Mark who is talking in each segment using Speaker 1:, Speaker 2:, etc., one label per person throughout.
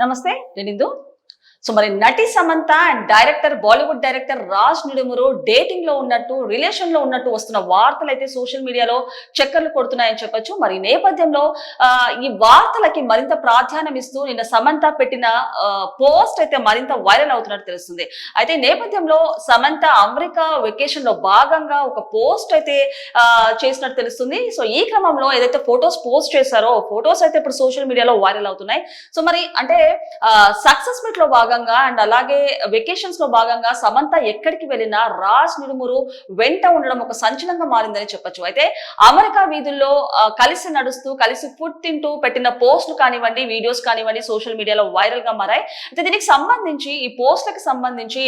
Speaker 1: నమస్తే నేను సో మరి నటి Samantha and director Bollywood director Raj Nidumoru డేటింగ్లో ఉన్నట్టు రిలేషన్లో ఉన్నట్టు వస్తున్న వార్తలు అయితే సోషల్ మీడియాలో చక్కర్లు కొడుతున్నాయని చెప్పొచ్చు. మరి నేపథ్యంలో ఈ వార్తలకి మరింత ప్రాధాన్యం ఇస్తూ నిన్న సమంత పెట్టిన పోస్ట్ అయితే మరింత వైరల్ అవుతున్నట్టు తెలుస్తుంది. అయితే నేపథ్యంలో సమంత అమెరికా వెకేషన్లో భాగంగా ఒక పోస్ట్ అయితే చేసినట్టు తెలుస్తుంది. సో ఈ క్రమంలో ఏదైతే ఫొటోస్ పోస్ట్ చేశారో ఫొటోస్ అయితే ఇప్పుడు సోషల్ మీడియాలో వైరల్ అవుతున్నాయి. సో మరి అంటే సక్సెస్ మీట్లో భాగంగా అండ్ అలాగే వెకేషన్స్లో భాగంగా సమంత ఎక్కడికి వెళ్ళినా రాజ్ నిడుమురు వెంట ఉండడం ఒక సంచలనంగా మారిందని చెప్పొచ్చు. అయితే అమెరికా వీధుల్లో కలిసి నడుస్తూ కలిసి ఫుడ్ తింటూ పెట్టిన పోస్టులు కానివ్వండి వీడియోస్ కానివ్వండి సోషల్ మీడియాలో వైరల్గా మారాయి. అయితే దీనికి సంబంధించి ఈ పోస్టులకు సంబంధించి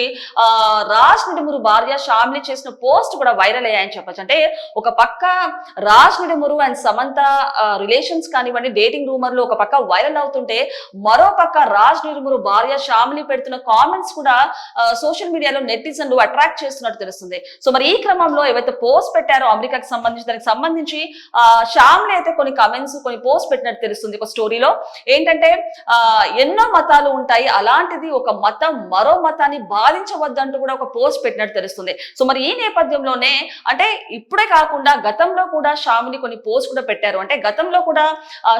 Speaker 1: రాజ్ నిడుమురు భార్య షామ్లీ చేసిన పోస్ట్ కూడా వైరల్ అయ్యాయని చెప్పొచ్చు. అంటే ఒక పక్క రాజ్ నిడుమురు అండ్ సమంత రిలేషన్స్ కానివ్వండి డేటింగ్ రూమర్లో ఒక పక్క వైరల్ అవుతుంటే మరో పక్క రాజ్ నిడుమురు భార్య షామ్లీ పెడుతున్న కామెంట్స్ కూడా సోషల్ మీడియాలో నెటిజన్లు అట్రాక్ట్ చేస్తున్నట్టు తెలుస్తుంది. సో మరి ఈ క్రమంలో ఏవైతే పోస్ట్ పెట్టారో అమెరికాకి సంబంధించి దానికి సంబంధించి ఆ, అయితే కొన్ని కమెంట్స్ కొన్ని పోస్ట్ పెట్టినట్టు తెలుస్తుంది ఒక స్టోరీలో ఏంటంటే ఎన్నో మతాలు ఉంటాయి అలాంటిది ఒక మతం మరో మతాన్ని బాధించవద్దంటూ కూడా ఒక పోస్ట్ పెట్టినట్టు తెలుస్తుంది. సో మరి ఈ నేపథ్యంలోనే అంటే ఇప్పుడే కాకుండా గతంలో కూడా షామిని కొన్ని పోస్ట్ కూడా పెట్టారు. అంటే గతంలో కూడా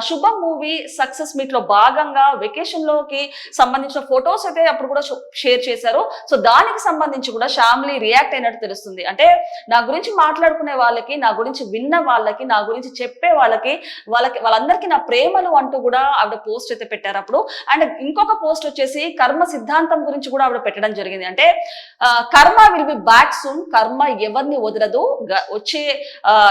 Speaker 1: శుభం మూవీ సక్సెస్ మీట్లో భాగంగా వెకేషన్లోకి సంబంధించిన ఫొటోస్ అయితే అప్పుడు కూడా షేర్ చేశారు. సో దానికి సంబంధించి కూడా షామ్లీ రియాక్ట్ అయినట్టు తెలుస్తుంది. అంటే నా గురించి మాట్లాడుకునే వాళ్ళకి నా గురించి విన్న వాళ్ళకి నా గురించి చెప్పే వాళ్ళకి వాళ్ళకి వాళ్ళందరికీ నా ప్రేమలు అంటూ కూడా ఆవిడ పోస్ట్ అయితే పెట్టారు అప్పుడు. అండ్ ఇంకొక పోస్ట్ వచ్చేసి కర్మ సిద్ధాంతం గురించి కూడా ఆవిడ పెట్టడం జరిగింది. అంటే కర్మ విల్ బి బ్యాక్ సూన్ కర్మ ఎవరిని వదలదు. వచ్చే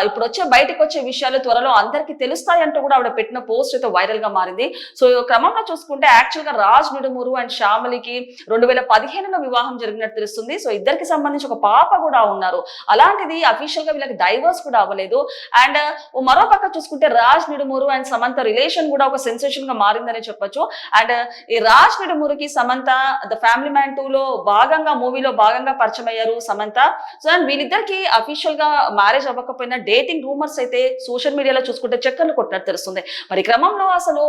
Speaker 1: ఇప్పుడు వచ్చే బయటకు వచ్చే విషయాలు త్వరలో అందరికీ తెలుస్తాయి అంటూ కూడా ఆవిడ పెట్టిన పోస్ట్ అయితే వైరల్గా మారింది. సో ఈ క్రమంలో చూసుకుంటే యాక్చువల్గా రాజ్ నిడుమురు అండ్ శ్యామలికి రెండు వేల పదిహేనులో వివాహం జరిగినట్టు తెలుస్తుంది. సో ఇద్దరికి సంబంధించి ఒక పాప కూడా ఉన్నారు. అలాంటిది అఫీషియల్గా వీళ్ళకి డైవర్స్ కూడా అవ్వలేదు. అండ్ మరో పక్క చూసుకుంటే రాజ్ నిడుమురు అండ్ సమంత రిలేషన్ కూడా ఒక సెన్సేషన్గా మారిందని చెప్పొచ్చు. అండ్ ఈ Raj నిడుమురుకి Samantha the family man two లో భాగంగా మూవీలో భాగంగా పరిచయం అయ్యారు సమంత. సో అండ్ వీళ్ళిద్దరికి అఫీషియల్గా మ్యారేజ్ అవ్వకపోయినా డేటింగ్ రూమర్స్ అయితే సోషల్ మీడియాలో చూసుకుంటే చక్కర్లు కొట్టినట్టు తెలుస్తుంది. మరి క్రమంలో అసలు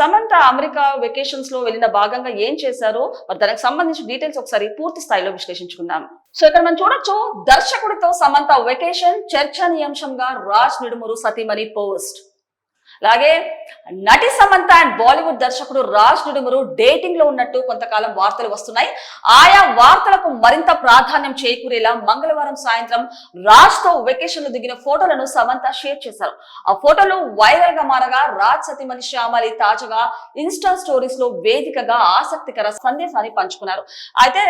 Speaker 1: సమంత అమెరికా వెకేషన్స్లో వెళ్ళిన భాగంగా ఏం చేశారు? మరి దానికి సంబంధించిన డీటెయిల్స్ ఒకసారి పూర్తి స్థాయిలో విశ్లేషించుకుందాం. సో ఇక్కడ మనం చూడొచ్చు దర్శకుడితో సమంత వెకేషన్ చర్చనీయాంశంగా రాజ్ నిడుమురు సతీమణి పోస్ట్ అలాగే నటి సమంత అండ్ బాలీవుడ్ దర్శకుడు రాజ్ నిడుమురు డేటింగ్లో ఉన్నట్టు కొంతకాలం వార్తలు వస్తున్నాయి. ఆయా వార్తలకు మరింత ప్రాధాన్యం చేకూరేలా మంగళవారం సాయంత్రం రాజ్తో వెకేషన్లో దిగిన ఫోటోలను సమంత షేర్ చేశారు. ఆ ఫోటోలు వైరల్గా మారగా రాజ్ సతీమణి శ్యామలి తాజాగా ఇన్స్టా స్టోరీస్లో వేదికగా ఆసక్తికర సందేశాన్ని పంచుకున్నారు. అయితే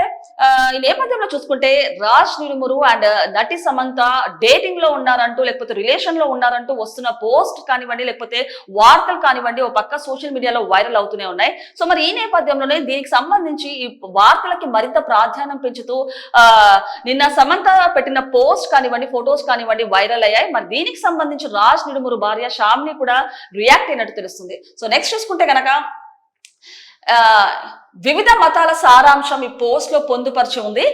Speaker 1: ఈ నేపథ్యంలో చూసుకుంటే రాజ్ నిడుమురు అండ్ నటి సమంత డేటింగ్లో ఉన్నారంటూ లేకపోతే రిలేషన్లో ఉన్నారంటూ వస్తున్న పోస్ట్ కానివ్వండి లేకపోతే వార్తలు కానివ్వండి ఒక పక్క సోషల్ మీడియాలో వైరల్ అవుతూనే ఉన్నాయి. సో మరి ఈ నేపథ్యంలోనే దీనికి సంబంధించి ఈ వార్తలకి మరింత ప్రాధాన్యం పెంచుతూ నిన్న సమంత పెట్టిన పోస్ట్ కానివ్వండి ఫొటోస్ కానివ్వండి వైరల్ అయ్యాయి. మరి దీనికి సంబంధించి రాజ్ నిడుమురు భార్య షామ్ని కూడా రియాక్ట్ అయినట్టు తెలుస్తుంది. సో నెక్స్ట్ చూసుకుంటే కనుక వివిధ మతాల సారాంశం ఈ పోస్ట్లో పొందుపరిచి ఉంది.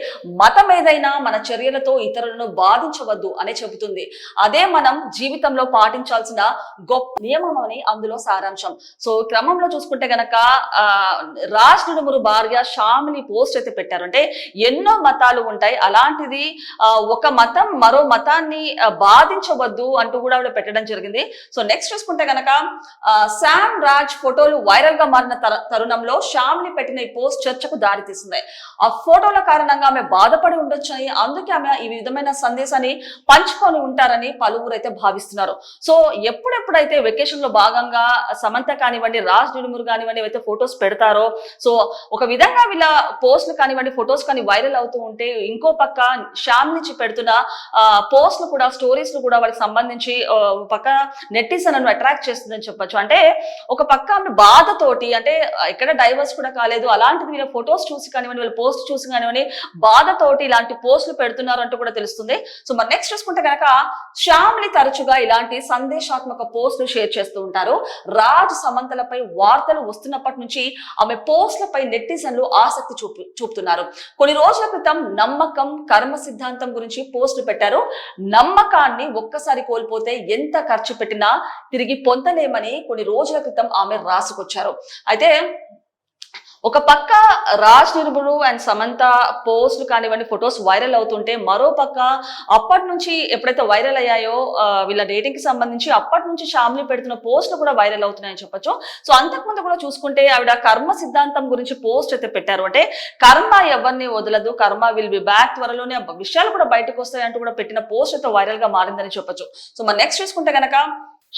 Speaker 1: మతం ఏదైనా మన చర్యలతో ఇతరులను బాధించవద్దు అనే చెబుతుంది. అదే మనం జీవితంలో పాటించాల్సిన గొప్ప నియమం అని అందులో సారాంశం. సో క్రమంలో చూసుకుంటే గనక ఆ, రాజ్ నుడుమురు భార్య షామిని పోస్ట్ అయితే పెట్టారు. అంటే ఎన్నో మతాలు ఉంటాయి. అలాంటిది ఒక మతం మరో మతాన్ని బాధించవద్దు అంటూ కూడా ఆవిడ పెట్టడం జరిగింది. సో నెక్స్ట్ చూసుకుంటే గనక శామ్ రాజ్ ఫోటోలు వైరల్గా మారిన తరుణంలో షామిని పెట్టిన ఈ పోస్ట్ చర్చకు దారితీసింది ఆ ఫోటోల కారణంగా ఆమె బాధపడి ఉండొచ్చని అందుకే ఆమె ఈ విధమైన సందేశాన్ని పంచుకొని ఉంటారని పలువురు అయితే భావిస్తున్నారు. సో ఎప్పుడెప్పుడైతే వెకేషన్లో భాగంగా సమంత కానివ్వండి రాజ్ నిడుమురు కానివ్వండి ఏవైతే ఫొటోస్ పెడతారో సో ఒక విధంగా వీళ్ళ పోస్టులు కానివ్వండి ఫొటోస్ కానీ వైరల్ అవుతూ ఉంటే ఇంకో పక్క శ్యామ్ నుంచి పెడుతున్న పోస్ట్లు కూడా స్టోరీస్ కూడా వాళ్ళకి సంబంధించి ఒక పక్క నెట్టిసన్ అట్రాక్ట్ చేస్తుందని చెప్పొచ్చు. అంటే ఒక పక్క ఆమె బాధతోటి అంటే ఎక్కడ డైవర్స్ కూడా కాలేదు అలాంటిది వీళ్ళ ఫొటోస్ చూసి కానివ్వండి వీళ్ళ పోస్ట్ చూసి కానివ్వండి బాధతోటి ఇలాంటి పోస్టులు పెడుతున్నారు అంటూ కూడా తెలుస్తుంది. సో మరి నెక్స్ట్ చూసుకుంటే కనుక శ్యామ్ని తరచుగా ఇలాంటి సందేశాత్మక పోస్టులు షేర్ చేస్తూ ఉంటారు. రాజ్ సమంతలపై వార్తలు వస్తున్నప్పటి నుంచి ఆమె పోస్టులపై నెట్టిజన్లు ఆసక్తి చూపు చూపుతున్నారు. కొన్ని రోజుల క్రితం నమ్మకం కర్మ సిద్ధాంతం గురించి పోస్టులు పెట్టారు. నమ్మకాన్ని ఒక్కసారి కోల్పోతే ఎంత ఖర్చు పెట్టినా తిరిగి పొందలేమని కొన్ని రోజుల క్రితం ఆమె రాసుకొచ్చారు. అయితే ఒక పక్క రాజ్ నిర్మలు అండ్ సమంత పోస్ట్ కానివ్వండి ఫొటోస్ వైరల్ అవుతుంటే మరో పక్క అప్పటి నుంచి ఎప్పుడైతే వైరల్ అయ్యాయో వీళ్ళ డేటింగ్కి సంబంధించి అప్పటి నుంచి షామ్లీ పెడుతున్న పోస్టులు కూడా వైరల్ అవుతున్నాయని చెప్పొచ్చు. సో అంతకుముందు కూడా చూసుకుంటే ఆవిడ కర్మ సిద్ధాంతం గురించి పోస్ట్ అయితే పెట్టారు. అంటే కర్మ ఎవరిని వదలదు కర్మ విల్ బి బ్యాక్ త్వరలోనే విషయాలు కూడా బయటకు వస్తాయంటూ కూడా పెట్టిన పోస్ట్ అయితే వైరల్గా మారిందని చెప్పొచ్చు. సో మరి నెక్స్ట్ చూసుకుంటే గనక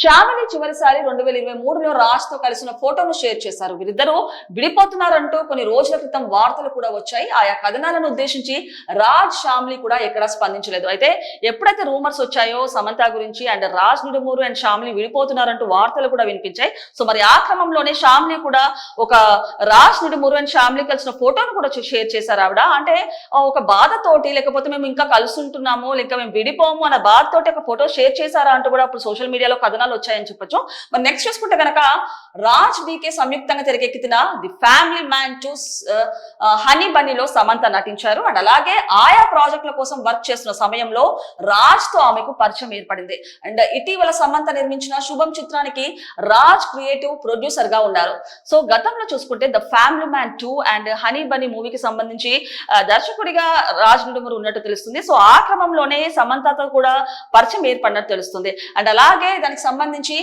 Speaker 1: శ్యామలి చివరిసారి రెండు వేల ఇరవై మూడులో రాజ్తో కలిసిన ఫోటోను షేర్ చేశారు. వీరిద్దరూ విడిపోతున్నారంటూ కొన్ని రోజుల క్రితం వార్తలు కూడా వచ్చాయి. ఆయా కథనాలను ఉద్దేశించి రాజ్ శ్యామ్లీ కూడా ఎక్కడా స్పందించలేదు. అయితే ఎప్పుడైతే రూమర్స్ వచ్చాయో సమంత గురించి అండ్ రాజ్ నిడుమూరు అండ్ శ్యామ్లీ విడిపోతున్నారంటూ వార్తలు కూడా వినిపించాయి. సో మరి ఆ క్రమంలోనే శ్యామ్లీ కూడా ఒక రాజ్ నిడుమూరు అండ్ శ్యామ్లీ కలిసిన ఫోటోను కూడా షేర్ చేశారు ఆవిడ. అంటే ఒక బాధతోటి లేకపోతే మేము ఇంకా కలుసుంటున్నాము లేక మేము విడిపోము అన్న బాధతోటి ఒక ఫోటో షేర్ చేశారా అంటూ కూడా అప్పుడు సోషల్ మీడియాలో కథనాలు వచ్చాయని చెప్పొచ్చు. మరి నెక్స్ట్ చూసుకుంటే కనుక రాజ్ డీకే సంయుక్తంగా తెరకెక్కిన the family man two honey బనీలో Samantha నటించారు. అండ్ అలాగే ఆయా ప్రాజెక్టుల కోసం వర్క్ చేస్తున్న సమయంలో రాజ్తో ఆమెకు పరిచయం ఏర్పడింది. అండ్ ఇటీవల సమంత నిర్మించిన శుభం చిత్రానికి రాజ్ క్రియేటివ్ ప్రొడ్యూసర్గా ఉన్నారు. సో గతంలో చూసుకుంటే the family man two and honey bunny మూవీకి సంబంధించి దర్శకుడిగా రాజ్ నిడుమరు ఉన్నట్టు తెలుస్తుంది. సో ఆ క్రమంలోనే సమంతతో కూడా పరిచయం ఏర్పడినట్టు తెలుస్తుంది. అండ్ అలాగే దానికి సంబంధించి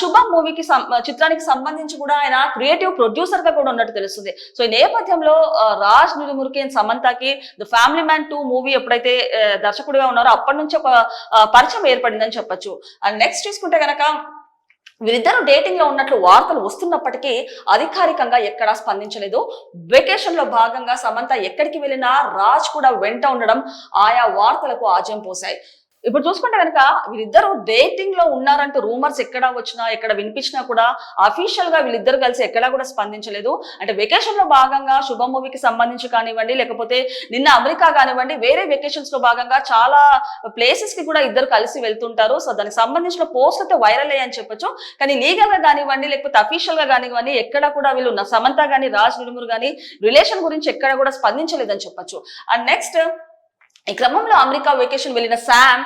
Speaker 1: శుభం మూవీకి చిత్రానికి సంబంధించి కూడా ఆయన క్రియేటివ్ ప్రొడ్యూసర్గా కూడా ఉన్నట్టు తెలుస్తుంది. సో ఈ నేపథ్యంలో రాజ్ నిడుమురికి సమంతకి the family man two movie ఎప్పుడైతే దర్శకుడిగా ఉన్నారో అప్పటి నుంచి ఒక పరిచయం ఏర్పడిందని చెప్పొచ్చు. అండ్ నెక్స్ట్ చూసుకుంటే గనక వీరిద్దరు డేటింగ్లో ఉన్నట్లు వార్తలు వస్తున్నప్పటికీ అధికారికంగా ఎక్కడా స్పందించలేదు. వెకేషన్లో భాగంగా సమంత ఎక్కడికి వెళ్ళినా రాజ్ కూడా వెంట ఉండడం ఆయా వార్తలకు ఆజ్యం పోశాయి. ఇప్పుడు చూసుకుంటే కనుక వీళ్ళిద్దరు డేటింగ్లో ఉన్నారంటూ రూమర్స్ ఎక్కడ వచ్చినా ఎక్కడ వినిపించినా కూడా అఫీషియల్గా వీళ్ళిద్దరు కలిసి ఎక్కడా కూడా స్పందించలేదు. అంటే వెకేషన్లో భాగంగా శుభ మూవీకి సంబంధించి కానివ్వండి లేకపోతే నిన్న అమెరికా కానివ్వండి వేరే వెకేషన్స్లో భాగంగా చాలా ప్లేసెస్కి కూడా ఇద్దరు కలిసి వెళ్తుంటారు. సో దానికి సంబంధించిన పోస్ట్ అయితే వైరల్ అయ్యాయని చెప్పొచ్చు. కానీ లీగల్గా కానివ్వండి లేకపోతే అఫీషియల్గా కానివ్వండి ఎక్కడ కూడా వీళ్ళు సమంత గాని రాజ్ నిడుమురు గాని రిలేషన్ గురించి ఎక్కడ కూడా స్పందించలేదని చెప్పొచ్చు. అండ్ నెక్స్ట్ ఈ క్రమంలో అమెరికా వెకేషన్ వెళ్ళిన శామ్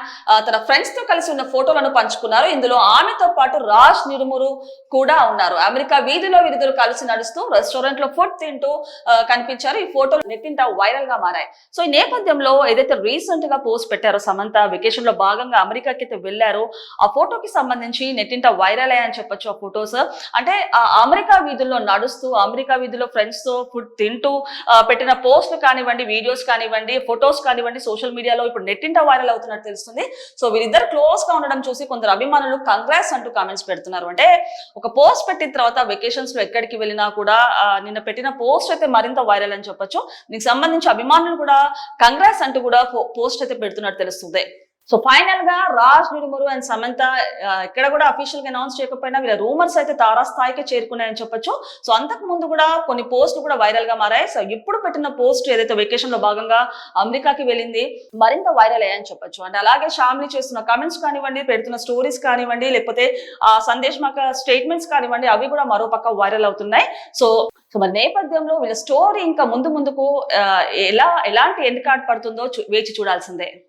Speaker 1: తన ఫ్రెండ్స్తో కలిసి ఉన్న ఫోటోలను పంచుకున్నారు. ఇందులో ఆమెతో పాటు రాజ్ నిడుమురు కూడా ఉన్నారు. అమెరికా వీధిలో వీధులు కలిసి నడుస్తూ రెస్టారెంట్లో ఫుడ్ తింటూ కనిపించారు. ఈ ఫోటోలు నెట్టింట వైరల్గా మారాయి. సో ఈ నేపథ్యంలో ఏదైతే రీసెంట్గా పోస్ట్ పెట్టారో సమంత వెకేషన్లో భాగంగా అమెరికాకి అయితే వెళ్ళారో ఆ ఫోటోకి సంబంధించి నెట్టింట వైరల్ అయ్యాయని చెప్పొచ్చు ఆ ఫోటోస్ అంటే ఆ అమెరికా వీధుల్లో నడుస్తూ అమెరికా వీధిలో ఫ్రెండ్స్తో ఫుడ్ తింటూ పెట్టిన పోస్ట్ కానివ్వండి వీడియోస్ కానివ్వండి ఫొటోస్ కానివ్వండి సోషల్ మీడియాలో ఇప్పుడు నెట్టింట వైరల్ అవుతున్నట్టు తెలుస్తుంది. సో వీరిద్దరు క్లోజ్గా ఉండడం చూసి కొందరు అభిమానులు కంగ్రాస్ అంటూ కామెంట్స్ పెడుతున్నారు. అంటే ఒక పోస్ట్ పెట్టిన తర్వాత వెకేషన్స్లో ఎక్కడికి వెళ్ళినా కూడా నిన్న పెట్టిన పోస్ట్ అయితే మరింత వైరల్ అని చెప్పొచ్చు. దీనికి సంబంధించి అభిమానులు కూడా కంగ్రాస్ అంటూ కూడా పోస్ట్ అయితే పెడుతున్నట్టు తెలుస్తుంది. సో ఫైనల్గా రాజ్ నిడుమురు అండ్ సమంత ఇక్కడ కూడా అఫీషియల్గా అనౌన్స్ చేయకపోయినా వీళ్ళ రూమర్స్ అయితే తారాస్థాయికి చేరుకున్నాయని చెప్పొచ్చు. సో అంతకు ముందు కూడా కొన్ని పోస్టులు కూడా వైరల్గా మారాయి. సో ఇప్పుడు పెట్టిన పోస్ట్ ఏదైతే వెకేషన్లో భాగంగా అమెరికాకి వెళ్ళింది మరింత వైరల్ అయ్యాయని చెప్పొచ్చు. అండ్ అలాగే షామ్లీ చేస్తున్న కమెంట్స్ కానివ్వండి పెడుతున్న స్టోరీస్ కానివ్వండి లేకపోతే ఆ సందేశమాక స్టేట్మెంట్స్ కానివ్వండి అవి కూడా మరో పక్క వైరల్ అవుతున్నాయి. సో సో మరి నేపథ్యంలో వీళ్ళ స్టోరీ ఇంకా ముందు ముందుకు ఎలా ఎలాంటి ఎండ్ కార్డ్ పడుతుందో చూ- వేచి చూడాల్సిందే.